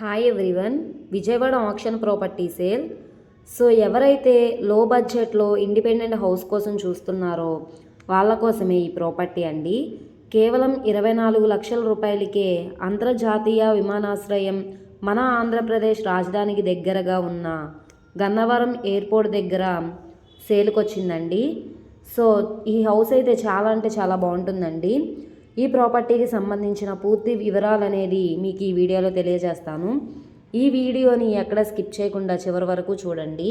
Hi everyone Vijayawada auction property sale so ఎవరైతే low బడ్జెట్లో independent house కోసం చూస్తున్నారో వాళ్ళ కోసమే ఈ ప్రాపర్టీ అండి. కేవలం ఇరవై నాలుగు లక్షల రూపాయలకే అంతర్జాతీయ విమానాశ్రయం మన ఆంధ్రప్రదేశ్ రాజధానికి దగ్గరగా ఉన్న గన్నవరం ఎయిర్పోర్ట్ దగ్గర సేల్కి వచ్చిందండి సో ఈ హౌస్ అయితే చాలా అంటే చాలా బాగుంటుందండి. ఈ ప్రాపర్టీకి సంబంధించిన పూర్తి వివరాలు అనేది మీకు ఈ వీడియోలో తెలియజేస్తాను. ఈ వీడియోని ఎక్కడ స్కిప్ చేయకుండా చివరి వరకు చూడండి.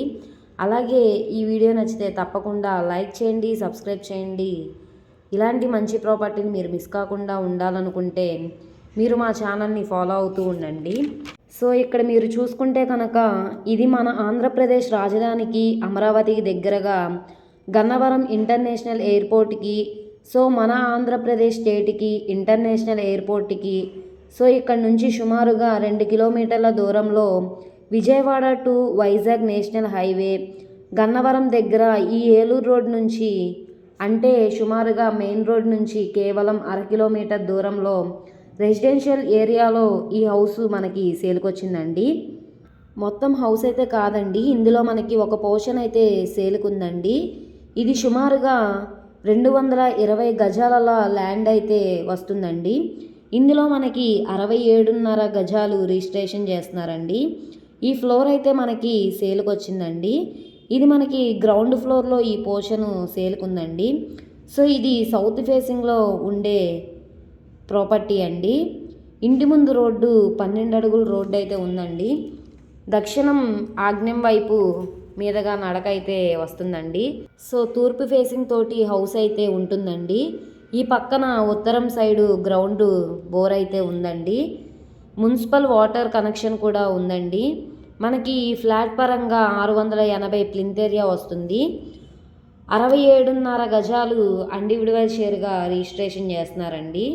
అలాగే ఈ వీడియో నచ్చితే తప్పకుండా లైక్ చేయండి సబ్స్క్రైబ్ చేయండి. ఇలాంటి మంచి ప్రాపర్టీని మీరు మిస్ కాకుండా ఉండాలనుకుంటే మీరు మా ఛానల్ని ఫాలో అవుతూ ఉండండి. సో ఇక్కడ మీరు చూసుకుంటే కనుక ఇది మన ఆంధ్రప్రదేశ్ రాజధానికి అమరావతికి దగ్గరగా గన్నవరం ఇంటర్నేషనల్ ఎయిర్పోర్ట్కి సో మన ఆంధ్రప్రదేశ్ స్టేట్కి ఇంటర్నేషనల్ ఎయిర్పోర్ట్కి సో ఇక్కడ నుంచి సుమారుగా రెండు కిలోమీటర్ల దూరంలో Vijayawada to Vizag national highway Gannavaram దగ్గర ఈ ఏలూరు రోడ్ నుంచి అంటే సుమారుగా మెయిన్ రోడ్ నుంచి కేవలం అర కిలోమీటర్ దూరంలో రెసిడెన్షియల్ ఏరియాలో ఈ హౌస్ మనకి సేల్కొచ్చిందండి. మొత్తం హౌస్ అయితే కాదండి ఇందులో మనకి ఒక పోర్షన్ అయితే సేలుకుందండి. ఇది సుమారుగా రెండు వందల ఇరవై గజాల ల్యాండ్ అయితే వస్తుందండి. ఇందులో మనకి అరవై ఏడున్నర గజాలు రిజిస్ట్రేషన్ చేస్తున్నారండి. ఈ ఫ్లోర్ అయితే మనకి సేల్కి వచ్చిందండి ఇది మనకి గ్రౌండ్ ఫ్లోర్లో ఈ పోర్షన్ సేల్కి ఉందండి సో ఇది సౌత్ ఫేసింగ్లో ఉండే ప్రాపర్టీ అండి. ఇంటి ముందు రోడ్డు పన్నెండు అడుగుల రోడ్డు అయితే ఉందండి. దక్షిణం ఆగ్నేయం వైపు మీదుగా నడక అయితే వస్తుందండి. సో తూర్పు ఫేసింగ్ తోటి హౌస్ అయితే ఉంటుందండి. ఈ పక్కన ఉత్తరం సైడు గ్రౌండ్ బోర్ అయితే ఉందండి. మున్సిపల్ వాటర్ కనెక్షన్ కూడా ఉందండి. మనకి ఈ ఫ్లాట్ పరంగా ఆరు వందల ఎనభై ప్లింతేరియా వస్తుంది. అరవై ఏడున్నర గజాలు అండివిడువల్ షేర్గా రిజిస్ట్రేషన్ చేస్తున్నారండి.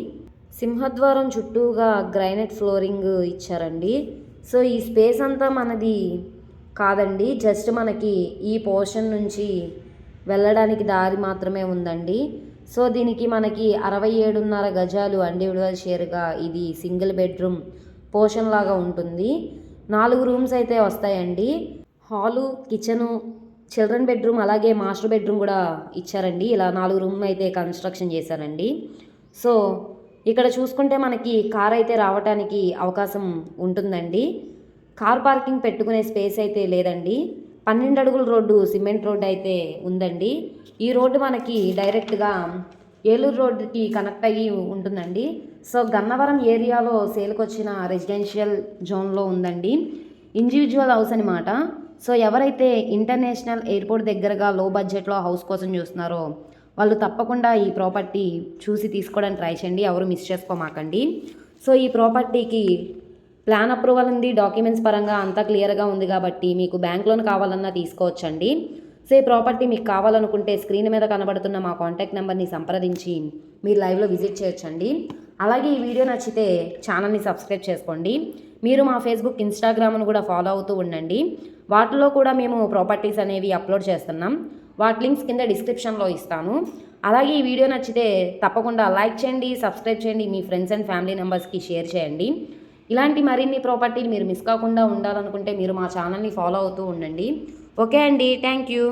సింహద్వారం చుట్టూగా గ్రైనైట్ ఫ్లోరింగ్ ఇచ్చారండి. సో ఈ స్పేస్ అంతా మనది కాదండి జస్ట్ మనకి ఈ పోర్షన్ నుంచి వెళ్ళడానికి దారి మాత్రమే ఉందండి. సో దీనికి మనకి అరవై ఏడున్నర గజాలు అండివిడువల్ షేర్గా ఇది సింగిల్ బెడ్రూమ్ పోర్షన్ లాగా ఉంటుంది. నాలుగు రూమ్స్ అయితే వస్తాయండి. హాలు కిచెను చిల్డ్రన్ బెడ్రూమ్ అలాగే మాస్టర్ బెడ్రూమ్ కూడా ఇచ్చారండి. ఇలా నాలుగు రూమ్ అయితే కన్స్ట్రక్షన్ చేశారండి. సో ఇక్కడ చూసుకుంటే మనకి కార్ అయితే రావడానికి అవకాశం ఉంటుందండి. కార్ పార్కింగ్ పెట్టుకునే స్పేస్ అయితే లేదండి. పన్నెండు అడుగుల రోడ్డు సిమెంట్ రోడ్డు అయితే ఉందండి. ఈ రోడ్డు మనకి డైరెక్ట్గా ఏలూరు రోడ్డుకి కనెక్ట్ అయ్యి ఉంటుందండి. సో గన్నవరం ఏరియాలో సేల్కొచ్చిన రెసిడెన్షియల్ జోన్లో ఉందండి. ఇండివిజువల్ హౌస్ అనమాట సో ఎవరైతే ఇంటర్నేషనల్ ఎయిర్పోర్ట్ దగ్గరగా లో బడ్జెట్లో హౌస్ కోసం చూస్తున్నారో వాళ్ళు తప్పకుండా ఈ ప్రాపర్టీ చూసి తీసుకోవడానికి ట్రై చేయండి. ఎవరు మిస్ చేసుకోమాకండి. సో ఈ ప్రాపర్టీకి ప్లాన్ అప్రూవల్ ఉంది డాక్యుమెంట్స్ పరంగా అంతా క్లియర్గా ఉంది కాబట్టి మీకు బ్యాంక్ లోన్ కావాలన్నా తీసుకోవచ్చండి. సే ప్రాపర్టీ మీకు కావాలనుకుంటే స్క్రీన్ మీద కనబడుతున్న మా కాంటాక్ట్ నెంబర్ని సంప్రదించి మీరు లైవ్లో విజిట్ చేయొచ్చండి. అలాగే ఈ వీడియో నచ్చితే ఛానల్ని సబ్స్క్రైబ్ చేసుకోండి. మీరు మా ఫేస్బుక్ ఇన్స్టాగ్రామ్ను కూడా ఫాలో అవుతూ ఉండండి. వాటిలో కూడా మేము ప్రాపర్టీస్ అనేవి అప్లోడ్ చేస్తున్నాం. వాటి లింక్స్ కింద డిస్క్రిప్షన్లో ఇస్తాను. అలాగే ఈ వీడియో నచ్చితే తప్పకుండా లైక్ చేయండి సబ్స్క్రైబ్ చేయండి మీ ఫ్రెండ్స్ అండ్ ఫ్యామిలీ మెంబర్స్కి షేర్ చేయండి. ఇలాంటి మరిన్ని ప్రాపర్టీలు మీరు మిస్ కాకుండా ఉండాలనుకుంటే మీరు మా ఛానల్ని ఫాలో అవుతూ ఉండండి. ఓకే అండి. Thank you.